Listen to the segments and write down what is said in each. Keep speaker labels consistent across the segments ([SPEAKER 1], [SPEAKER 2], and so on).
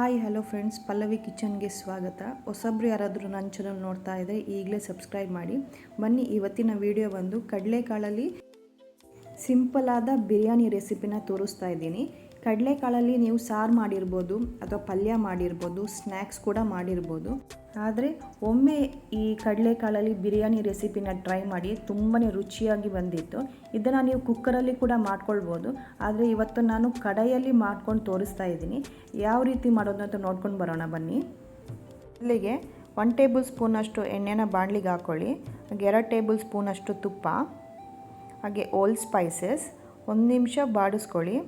[SPEAKER 1] Hi, hello friends, Pallavi ಕಿಚನ್ಗೆ ಸ್ವಾಗತ. ಹೊಸಬ್ರು ಯಾರಾದರೂ ನನ್ನ ಚಾನಲ್ ನೋಡ್ತಾ ಇದ್ದರೆ ಈಗಲೇ ಸಬ್ಸ್ಕ್ರೈಬ್ ಮಾಡಿ. ಬನ್ನಿ, ಇವತ್ತಿನ ವಿಡಿಯೋ ಬಂದು ಕಡಲೆಕಾಳಲ್ಲಿ ಸಿಂಪಲ್ ಆದ ಬಿರಿಯಾನಿ ರೆಸಿಪಿನ ತೋರಿಸ್ತಾ ಇದ್ದೀನಿ. ಕಡಲೆಕಾಳಲ್ಲಿ ನೀವು ಸಾರು ಮಾಡಿರ್ಬೋದು ಅಥವಾ ಪಲ್ಯ ಮಾಡಿರ್ಬೋದು, ಸ್ನ್ಯಾಕ್ಸ್ ಕೂಡ ಮಾಡಿರ್ಬೋದು. ಆದರೆ ಒಮ್ಮೆ ಈ ಕಡಲೆಕಾಳಲ್ಲಿ ಬಿರಿಯಾನಿ ರೆಸಿಪಿನ ಟ್ರೈ ಮಾಡಿ ತುಂಬಾ ರುಚಿಯಾಗಿ ಬಂದಿತ್ತು. ಇದನ್ನು ನೀವು ಕುಕ್ಕರಲ್ಲಿ ಕೂಡ ಮಾಡ್ಕೊಳ್ಬೋದು. ಆದರೆ ಇವತ್ತು ನಾನು ಕಡಾಯಲ್ಲಿ ಮಾಡ್ಕೊಂಡು ತೋರಿಸ್ತಾ ಇದ್ದೀನಿ. ಯಾವ ರೀತಿ ಮಾಡೋದು ಅಂತ ನೋಡ್ಕೊಂಡು ಬರೋಣ, ಬನ್ನಿ. ಇಲ್ಲಿಗೆ ಒನ್ ಟೇಬಲ್ ಸ್ಪೂನಷ್ಟು ಎಣ್ಣೆನ ಬಾಣಲಿಗೆ ಹಾಕ್ಕೊಳ್ಳಿ ಹಾಗೆ ಎರಡು ಟೇಬಲ್ ಸ್ಪೂನಷ್ಟು ತುಪ್ಪ. ಹಾಗೆ ಓಲ್ಡ್ ಸ್ಪೈಸಸ್ ಒಂದು ನಿಮಿಷ ಬಾಡಿಸ್ಕೊಳ್ಳಿ.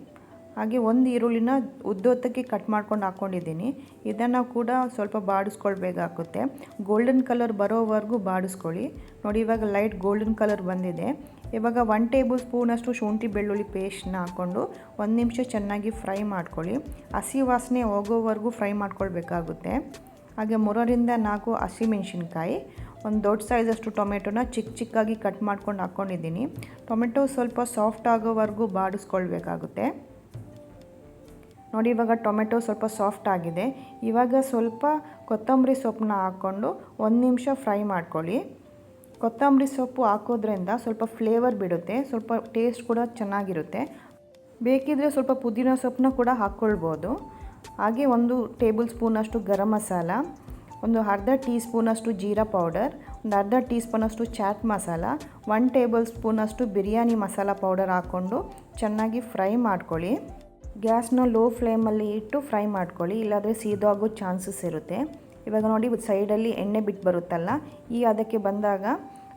[SPEAKER 1] ಹಾಗೆ ಒಂದು ಈರುಳ್ಳಿನ ಉದ್ದೋತ್ತಕ್ಕೆ ಕಟ್ ಮಾಡ್ಕೊಂಡು ಹಾಕ್ಕೊಂಡಿದ್ದೀನಿ ಇದನ್ನು ಕೂಡ ಸ್ವಲ್ಪ ಬಾಡಿಸ್ಕೊಳ್ಬೇಕಾಗುತ್ತೆ ಗೋಲ್ಡನ್ ಕಲರ್ ಬರೋವರೆಗೂ ಬಾಡಿಸ್ಕೊಳ್ಳಿ. ನೋಡಿ, ಇವಾಗ ಲೈಟ್ ಗೋಲ್ಡನ್ ಕಲರ್ ಬಂದಿದೆ. ಇವಾಗ ಒನ್ ಟೇಬಲ್ ಸ್ಪೂನಷ್ಟು ಶುಂಠಿ ಬೆಳ್ಳುಳ್ಳಿ ಪೇಸ್ಟ್ನ ಹಾಕ್ಕೊಂಡು ಒಂದು ನಿಮಿಷ ಚೆನ್ನಾಗಿ ಫ್ರೈ ಮಾಡ್ಕೊಳ್ಳಿ. ಹಸಿ ವಾಸನೆ ಹೋಗೋವರೆಗೂ ಫ್ರೈ ಮಾಡ್ಕೊಳ್ಬೇಕಾಗುತ್ತೆ. ಹಾಗೆ ಮೂರರಿಂದ ನಾಲ್ಕು ಹಸಿಮೆಣ್ಸಿನ್ಕಾಯಿ ಒಂದು ದೊಡ್ಡ ಸೈಜಷ್ಟು ಟೊಮೆಟೊನ ಚಿಕ್ಕ ಚಿಕ್ಕಾಗಿ ಕಟ್ ಮಾಡ್ಕೊಂಡು ಹಾಕ್ಕೊಂಡಿದ್ದೀನಿ ಟೊಮೆಟೊ ಸ್ವಲ್ಪ ಸಾಫ್ಟ್ ಆಗೋವರೆಗೂ ಬಾಡಿಸ್ಕೊಳ್ಬೇಕಾಗುತ್ತೆ. ನೋಡಿ, ಇವಾಗ ಟೊಮೆಟೊ ಸ್ವಲ್ಪ ಸಾಫ್ಟ್ ಆಗಿದೆ. ಇವಾಗ ಸ್ವಲ್ಪ ಕೊತ್ತಂಬರಿ ಸೊಪ್ಪನ್ನ ಹಾಕ್ಕೊಂಡು ಒಂದು ನಿಮಿಷ ಫ್ರೈ ಮಾಡ್ಕೊಳ್ಳಿ. ಕೊತ್ತಂಬರಿ ಸೊಪ್ಪು ಹಾಕೋದ್ರಿಂದ ಸ್ವಲ್ಪ ಫ್ಲೇವರ್ ಬಿಡುತ್ತೆ, ಸ್ವಲ್ಪ ಟೇಸ್ಟ್ ಕೂಡ ಚೆನ್ನಾಗಿರುತ್ತೆ. ಬೇಕಿದ್ರೆ ಸ್ವಲ್ಪ ಪುದೀನ ಸೊಪ್ಪನ್ನ ಕೂಡ ಹಾಕ್ಕೊಳ್ಬೋದು. ಹಾಗೆ ಒಂದು ಟೇಬಲ್ ಸ್ಪೂನಷ್ಟು ಗರಂ ಮಸಾಲ, ಒಂದು ಅರ್ಧ ಟೀ ಸ್ಪೂನಷ್ಟು ಜೀರಾ ಪೌಡರ್, ಒಂದು ಅರ್ಧ ಟೀ ಸ್ಪೂನಷ್ಟು ಚಾಟ್ ಮಸಾಲ, ಒನ್ ಟೇಬಲ್ ಸ್ಪೂನಷ್ಟು ಬಿರಿಯಾನಿ ಮಸಾಲ ಪೌಡರ್ ಹಾಕ್ಕೊಂಡು ಚೆನ್ನಾಗಿ ಫ್ರೈ ಮಾಡ್ಕೊಳ್ಳಿ. ಗ್ಯಾಸ್ನ ಲೋ ಫ್ಲೇಮಲ್ಲಿ ಇಟ್ಟು ಫ್ರೈ ಮಾಡ್ಕೊಳ್ಳಿ, ಇಲ್ಲಾದರೆ ಸೀದಾಗೋ ಚಾನ್ಸಸ್ ಇರುತ್ತೆ. ಇವಾಗ ನೋಡಿ ಸೈಡಲ್ಲಿ ಎಣ್ಣೆ ಬಿಟ್ಟು ಬರುತ್ತಲ್ಲ, ಈ ಅದಕ್ಕೆ ಬಂದಾಗ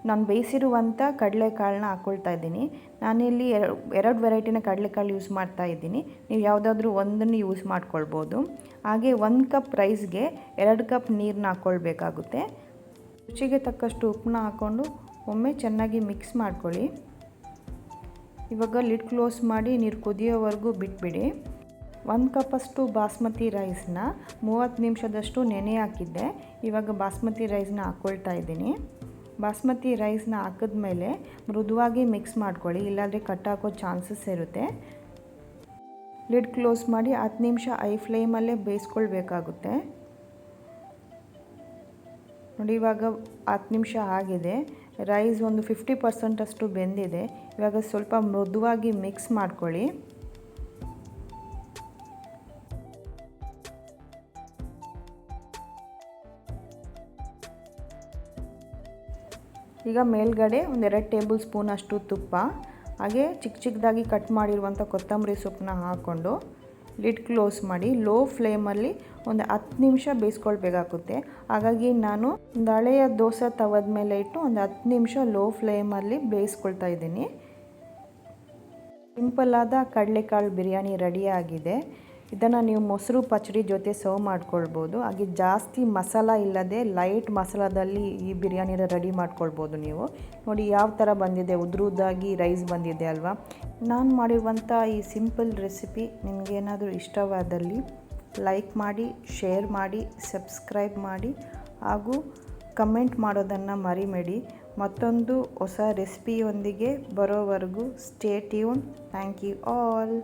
[SPEAKER 1] ನಾನು ಬೇಯಿಸಿರುವಂಥ ಕಡಲೆಕಾಳನ್ನ ಹಾಕ್ಕೊಳ್ತಾ ಇದ್ದೀನಿ. ನಾನಿಲ್ಲಿ ಎರಡು ವೆರೈಟಿನ ಕಡಲೆಕಾಳು ಯೂಸ್ ಮಾಡ್ತಾ ಇದ್ದೀನಿ. ನೀವು ಯಾವುದಾದ್ರೂ ಒಂದನ್ನು ಯೂಸ್ ಮಾಡ್ಕೊಳ್ಬೋದು. ಹಾಗೆ ಒಂದು ಕಪ್ ರೈಸ್ಗೆ ಎರಡು ಕಪ್ ನೀರನ್ನ ಹಾಕ್ಕೊಳ್ಬೇಕಾಗುತ್ತೆ ರುಚಿಗೆ ತಕ್ಕಷ್ಟು ಉಪ್ಪನ್ನ ಹಾಕ್ಕೊಂಡು ಒಮ್ಮೆ ಚೆನ್ನಾಗಿ ಮಿಕ್ಸ್ ಮಾಡ್ಕೊಳ್ಳಿ. ಇವಾಗ ಲಿಡ್ ಕ್ಲೋಸ್ ಮಾಡಿ ನೀರು ಕುದಿಯೋವರೆಗೂ ಬಿಟ್ಬಿಡಿ. ಒಂದು ಕಪ್ಪಷ್ಟು ಬಾಸ್ಮತಿ ರೈಸ್ನ ಮೂವತ್ತು ನಿಮಿಷದಷ್ಟು ನೆನೆ ಹಾಕಿದ್ದೆ. ಇವಾಗ ಬಾಸ್ಮತಿ ರೈಸ್ನ ಹಾಕ್ಕೊಳ್ತಾ ಇದ್ದೀನಿ. ಬಾಸ್ಮತಿ ರೈಸ್ನ ಹಾಕಿದ್ಮೇಲೆ ಮೃದುವಾಗಿ ಮಿಕ್ಸ್ ಮಾಡ್ಕೊಳ್ಳಿ, ಇಲ್ಲಾಂದರೆ ಕಟ್ಟಾಕೋ ಚಾನ್ಸಸ್ ಇರುತ್ತೆ. ಲಿಡ್ ಕ್ಲೋಸ್ ಮಾಡಿ ಹತ್ತು ನಿಮಿಷ ಐ ಫ್ಲೇಮಲ್ಲೇ ಬೇಯಿಸ್ಕೊಳ್ಬೇಕಾಗುತ್ತೆ. ನೋಡಿ ಇವಾಗ ಹತ್ತು ನಿಮಿಷ ಆಗಿದೆ. ರೈಸ್ ಒಂದು ಫಿಫ್ಟಿ ಪರ್ಸೆಂಟಷ್ಟು ಬೆಂದಿದೆ. ಇವಾಗ ಸ್ವಲ್ಪ ಮೃದುವಾಗಿ ಮಿಕ್ಸ್ ಮಾಡ್ಕೊಳ್ಳಿ. ಈಗ ಮೇಲ್ಗಡೆ ಒಂದೆರಡು ಟೇಬಲ್ ಸ್ಪೂನ್ ಅಷ್ಟು ತುಪ್ಪ. ಹಾಗೆ ಚಿಕ್ಕ ಚಿಕ್ಕದಾಗಿ ಕಟ್ ಮಾಡಿರುವಂಥ ಕೊತ್ತಂಬರಿ ಸೊಪ್ಪನ್ನ ಹಾಕ್ಕೊಂಡು ಲಿಡ್ ಕ್ಲೋಸ್ ಮಾಡಿ ಲೋ ಫ್ಲೇಮಲ್ಲಿ ಒಂದು ಹತ್ತು ನಿಮಿಷ ಬೇಯಿಸ್ಕೊಳ್ಬೇಕಾಗುತ್ತೆ. ಹಾಗಾಗಿ ನಾನು ಒಂದು ಹಳೆಯ ದೋಸೆ ತವದ ಮೇಲೆ ಇಟ್ಟು ಒಂದು ಹತ್ತು ನಿಮಿಷ ಲೋ ಫ್ಲೇಮಲ್ಲಿ ಬೇಯಿಸ್ಕೊಳ್ತಾ ಇದ್ದೀನಿ. ಸಿಂಪಲ್ಲಾದ ಕಡಲೆಕಾಳು ಬಿರಿಯಾನಿ ರೆಡಿಯಾಗಿದೆ ಇದನ್ನು ನೀವು ಮೊಸರು ಪಚಡಿ ಜೊತೆ ಸರ್ವ್ ಮಾಡ್ಕೊಳ್ಬೋದು. ಹಾಗೆ ಜಾಸ್ತಿ ಮಸಾಲ ಇಲ್ಲದೆ ಲೈಟ್ ಮಸಾಲದಲ್ಲಿ ಈ ಬಿರಿಯಾನಿನ ರೆಡಿ ಮಾಡ್ಕೊಳ್ಬೋದು ನೀವು. ನೋಡಿ ಯಾವ ಥರ ಬಂದಿದೆ, ಉದ್ರುದಾಗಿ ರೈಸ್ ಬಂದಿದೆ ಅಲ್ವಾ? ನಾನು ಮಾಡಿರುವಂಥ ಈ ಸಿಂಪಲ್ ರೆಸಿಪಿ ನಿಮಗೇನಾದರೂ ಇಷ್ಟವಾದಲ್ಲಿ ಲೈಕ್ ಮಾಡಿ ಶೇರ್ ಮಾಡಿ ಸಬ್ಸ್ಕ್ರೈಬ್ ಮಾಡಿ, ಹಾಗೂ ಕಮೆಂಟ್ ಮಾಡೋದನ್ನು ಮರಿಬೇಡಿ. ಮತ್ತೊಂದು ಹೊಸ ರೆಸಿಪಿಯೊಂದಿಗೆ ಬರೋವರೆಗೂ stay tune thank you all